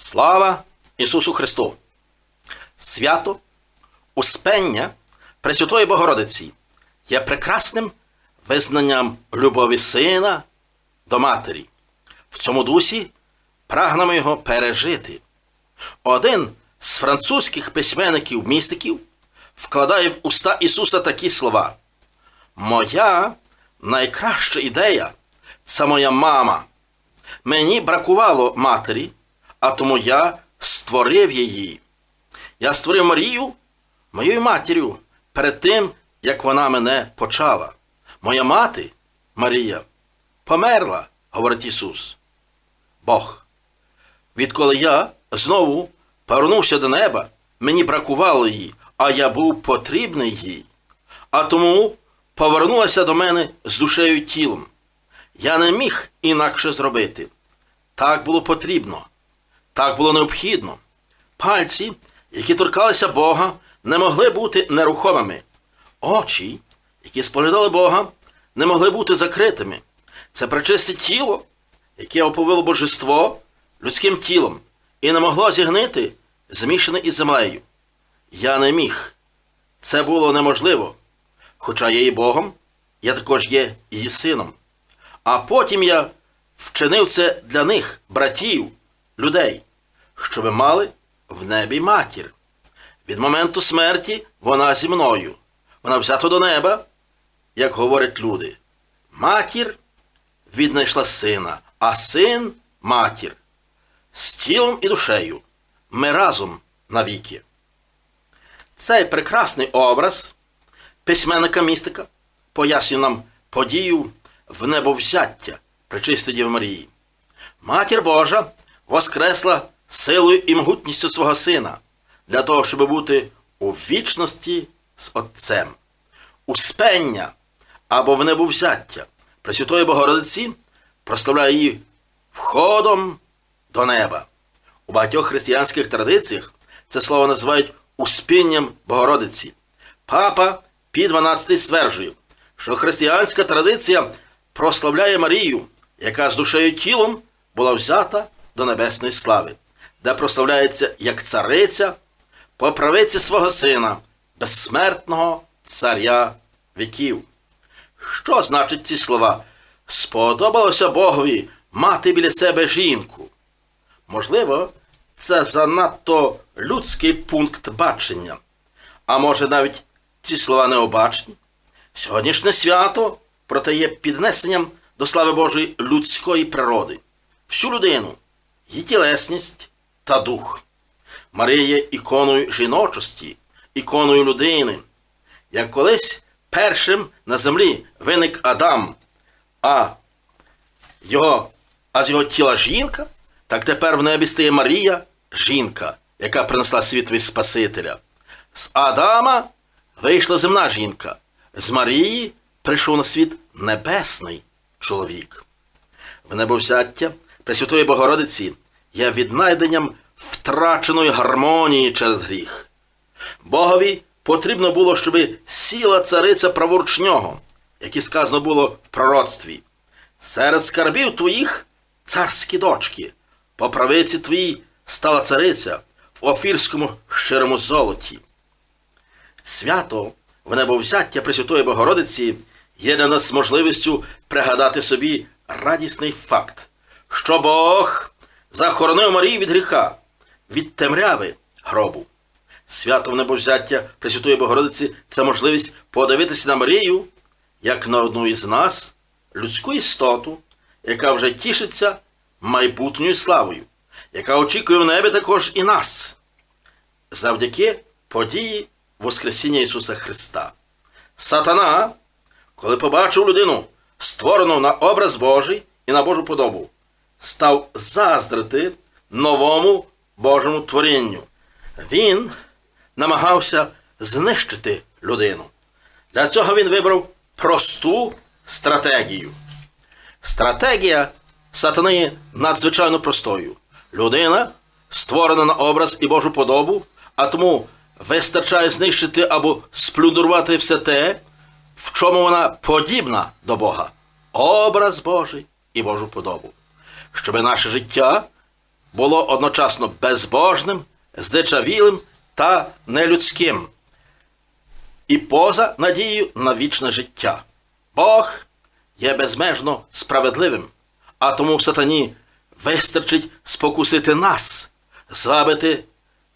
Слава Ісусу Христу! Свято Успення Пресвятої Богородиці є прекрасним визнанням любові Сина до Матері. В цьому дусі прагнемо його пережити. Один з французьких письменників-містиків вкладає в уста Ісуса такі слова: Моя найкраща ідея це моя мама. Мені бракувало матері, а тому я створив її. Я створив Марію моєю матір'ю перед тим, як вона мене почала. Моя мати, Марія, померла, говорить Ісус. Бог. Відколи я знову повернувся до неба, мені бракувало її, а я був потрібний їй. А тому повернулася до мене з душею і тілом. Я не міг інакше зробити. Так було потрібно, так було необхідно. Пальці, які торкалися Бога, не могли бути нерухомими. Очі, які споглядали Бога, не могли бути закритими. Це пречисте тіло, яке оповило божество людським тілом, і не могло зігнити, змішане із землею. Я не міг. Це було неможливо. Хоча я є Богом, я також є її сином. А потім я вчинив це для них, братів, людей, щоб мали в небі матір. Від моменту смерті вона зі мною. Вона взята до неба, як говорять люди. Матір віднайшла сина, а син матір. З тілом і душею. Ми разом навіки. Цей прекрасний образ письменника містика пояснює нам подію в небовзяття Пречистої Діви Марії. Матір Божа воскресла силою і могутністю свого сина для того, щоб бути у вічності з Отцем. Успення або в небовзяття Пресвятої Богородиці прославляє її входом до неба. У багатьох християнських традиціях це слово називають успінням Богородиці. Папа Пій 12 стверджує, що християнська традиція прославляє Марію, яка з душею тілом була взята до небесної слави, де прославляється як цариця по правиці свого сина, безсмертного царя віків. Що значить ці слова? Сподобалося Богові мати біля себе жінку. Можливо, це занадто людський пункт бачення, а може навіть ці слова необачні. Сьогоднішнє свято проте є піднесенням до слави Божої людської природи, всю людину, її тілесність та дух. Марія є іконою жіночості, іконою людини. Як колись першим на землі виник Адам, а, його, а з його тіла жінка, так тепер в небі стає Марія, жінка, яка принесла світові Спасителя. З Адама вийшла земна жінка, з Марії прийшов на світ небесний чоловік. В небовзяття Пресвятої Богородиці є віднайденням втраченої гармонії через гріх. Богові потрібно було, щоб сіла цариця праворуч нього, як і сказано було в пророцтві. Серед скарбів твоїх царські дочки, по правиці твоїй стала цариця в офірському щирому золоті. Свято в небовзяття Пресвятої Богородиці є для нас можливістю пригадати собі радісний факт, що Бог захоронив Марію від гріха, від темряви гробу. Свято в небовзяття Пресвятої Богородиці це можливість подивитися на Марію, як на одну із нас, людську істоту, яка вже тішиться майбутньою славою, яка очікує в небі також і нас, завдяки події Воскресіння Ісуса Христа. Сатана, коли побачив людину, створену на образ Божий і на Божу подобу, став заздрити новому Божому творінню. Він намагався знищити людину. Для цього він вибрав просту стратегію. Стратегія сатани надзвичайно простою. Людина створена на образ і Божу подобу, а тому вистачає знищити або сплюндрувати все те, в чому вона подібна до Бога, образ Божий і Божу подобу, щоб наше життя було одночасно безбожним, здичавілим та нелюдським, і поза надією на вічне життя. Бог є безмежно справедливим, а тому сатані вистачить спокусити нас, звабити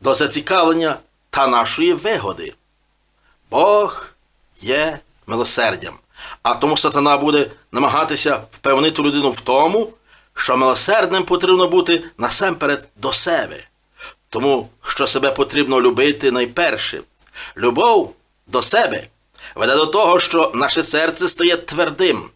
до зацікавлення та нашої вигоди. Бог є милосердям, а тому сатана буде намагатися впевнити людину в тому, що милосердним потрібно бути насамперед до себе, тому що себе потрібно любити найперше. Любов до себе веде до того, що наше серце стає твердим,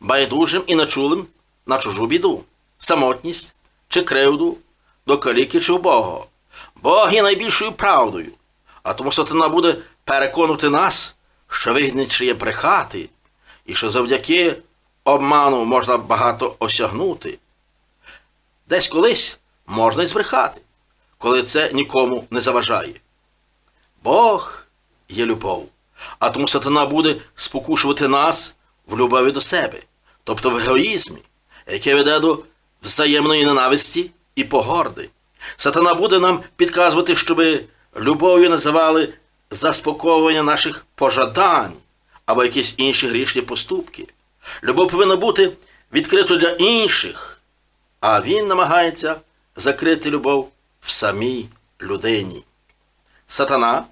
байдужим і начулим на чужу біду, самотність чи кривду, до каліки чи убогого. Бог є найбільшою правдою, а тому сатана буде переконувати нас, що вигідніше є брехати, і що завдяки обману можна багато осягнути. Десь колись можна й збрехати, коли це нікому не заважає. Бог є любов, а тому сатана буде спокушувати нас в любові до себе, тобто в егоїзмі, яке веде до взаємної ненависті і погорди. Сатана буде нам підказувати, щоби любов'ю називали заспокоювання наших пожадань або якісь інші грішні поступки. Любов повинна бути відкритою для інших, а він намагається закрити любов в самій людині. Сатана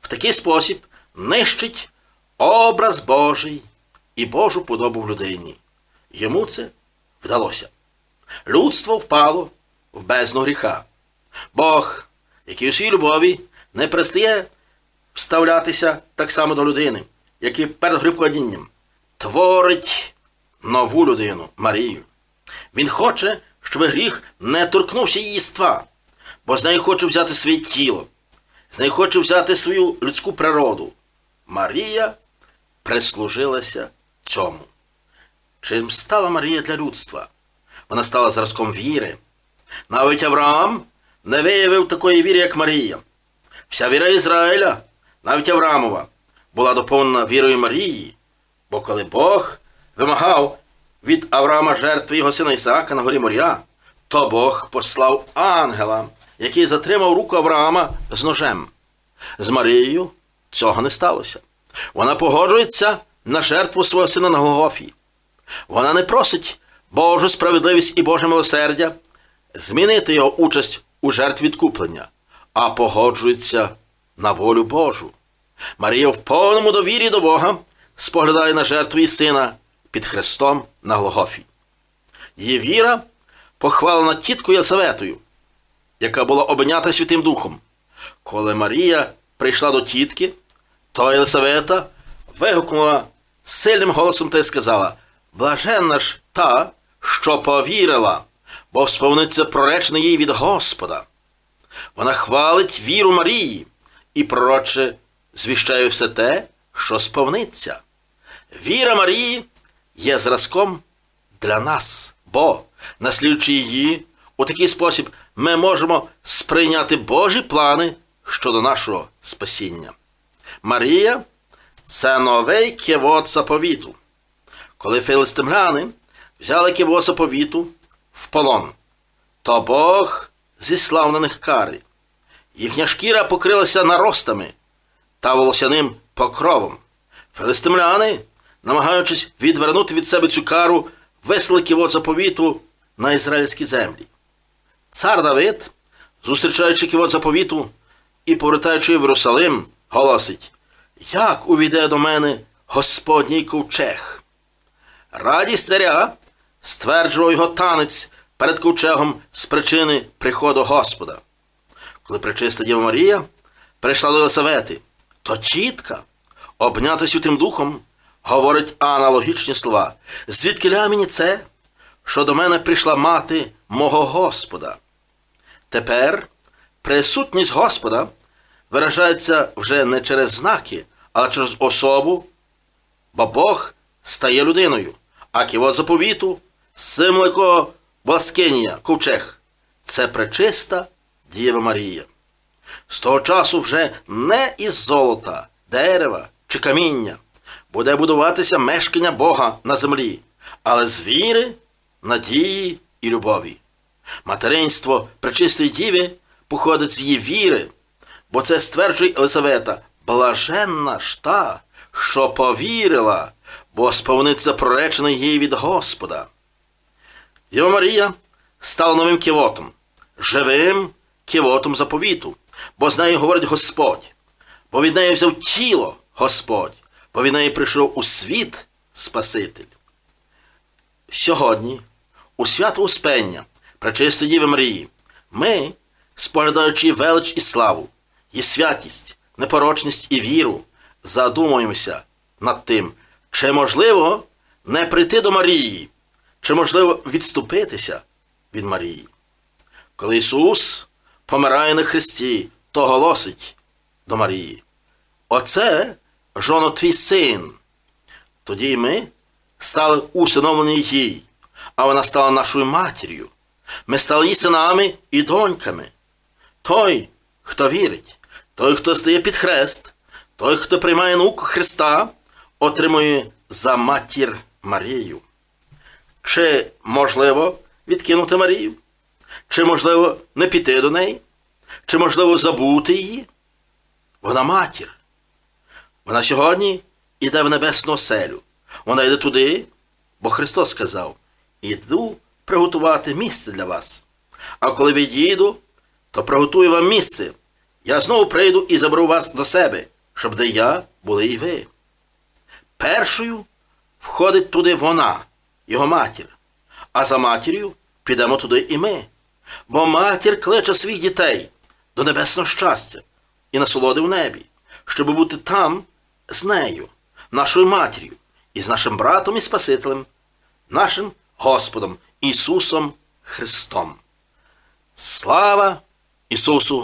в такий спосіб нищить образ Божий і Божу подобу в людині. Йому це вдалося. Людство впало в бездну гріха. Бог, який у своїй любові не перестає вставлятися так само до людини, як і перед грібкодінням, творить нову людину Марію. Він хоче, щоб гріх не торкнувся її ства, бо з нею хоче взяти своє тіло, з нею хоче взяти свою людську природу. Марія прислужилася цьому. Чим стала Марія для людства? Вона стала зразком віри. Навіть Авраам не виявив такої віри, як Марія. Вся віра Ізраїля, навіть Авраамова, була доповнена вірою Марії, бо коли Бог вимагав від Авраама жертви його сина Ісаака на горі Моря, то Бог послав ангела, який затримав руку Авраама з ножем. З Марією цього не сталося. Вона погоджується на жертву свого сина на Голгофі. Вона не просить Божу справедливість і Боже милосердя змінити його участь у жертві відкуплення, а погоджується на волю Божу. Марія в повному довірі до Бога споглядає на жертву її сина під Христом на Голгофі. Її віра похвалена тіткою Єлисаветою, яка була обнята Святим Духом. Коли Марія прийшла до тітки, то Єлисавета вигукнула сильним голосом та й сказала: Блаженна ж та, що повірила, бо сповниться проречне їй від Господа. Вона хвалить віру Марії і пророче звіщає все те, що сповниться. Віра Марії є зразком для нас, бо, наслідуючи її, у такий спосіб ми можемо сприйняти Божі плани щодо нашого спасіння. Марія це новий кивот заповіту. Коли филистимляни взяли кивот заповіту в полон, то Бог зіслав на них кари. Їхня шкіра покрилася наростами та волосяним покровом. Филистимляни, намагаючись відвернути від себе цю кару, кивот заповіту на ізраїльські землі. Цар Давид, зустрічаючи кивот заповіту і повертаючи в Єрусалим, голосить: Як увійде до мене Господній ковчег? Радість царя стверджував його танець перед ковчегом з причини приходу Господа. Коли причиста Діва Марія прийшла до Єлисавети, то тітка, обнята Святим Духом, говорить аналогічні слова. Звідки мені це, що до мене прийшла мати мого Господа? Тепер присутність Господа виражається вже не через знаки, а через особу, бо Бог стає людиною, а ківот заповіту, символ якого ковчег, це пречиста Діва Марія. З того часу вже не із золота, дерева чи каміння буде будуватися мешкання Бога на землі, але з віри, надії і любові. Материнство Пречистої Діви походить з її віри, бо це стверджує Елисавета, блаженна ж та, що повірила, бо сповниться проречене їй від Господа. Діва Марія стала новим ківотом, живим ківотом заповіту, бо з нею говорить Господь, бо від неї взяв тіло Господь, бо від неї прийшов у світ Спаситель. Сьогодні, у свято Успення, Пречистої Діви Марії, ми, споглядаючи велич і славу, її святість, непорочність і віру, задумуємося над тим, чи можливо не прийти до Марії, чи можливо відступитися від Марії. Коли Ісус помирає на Христі, то голосить до Марії. Оце жоно твій син. Тоді й ми стали усиновлені їй, а вона стала нашою матір'ю. Ми стали її синами і доньками. Той, хто вірить, той, хто стає під хрест, той, хто приймає науку Христа, отримує за матір Марію. Чи можливо відкинути Марію? Чи можливо не піти до неї? Чи можливо забути її? Вона матір. Вона сьогодні йде в небесну оселю. Вона йде туди, бо Христос сказав: іду приготувати місце для вас. А коли відійду, то приготую вам місце. Я знову прийду і заберу вас до себе, щоб де я були і ви. Першою входить туди вона, його матір, а за матір'ю підемо туди і ми. Бо матір кличе своїх дітей до небесного щастя і насолоди в небі, щоб бути там з нею, нашою матір'ю, і з нашим братом і Спасителем, нашим Господом Ісусом Христом. Слава Ісусу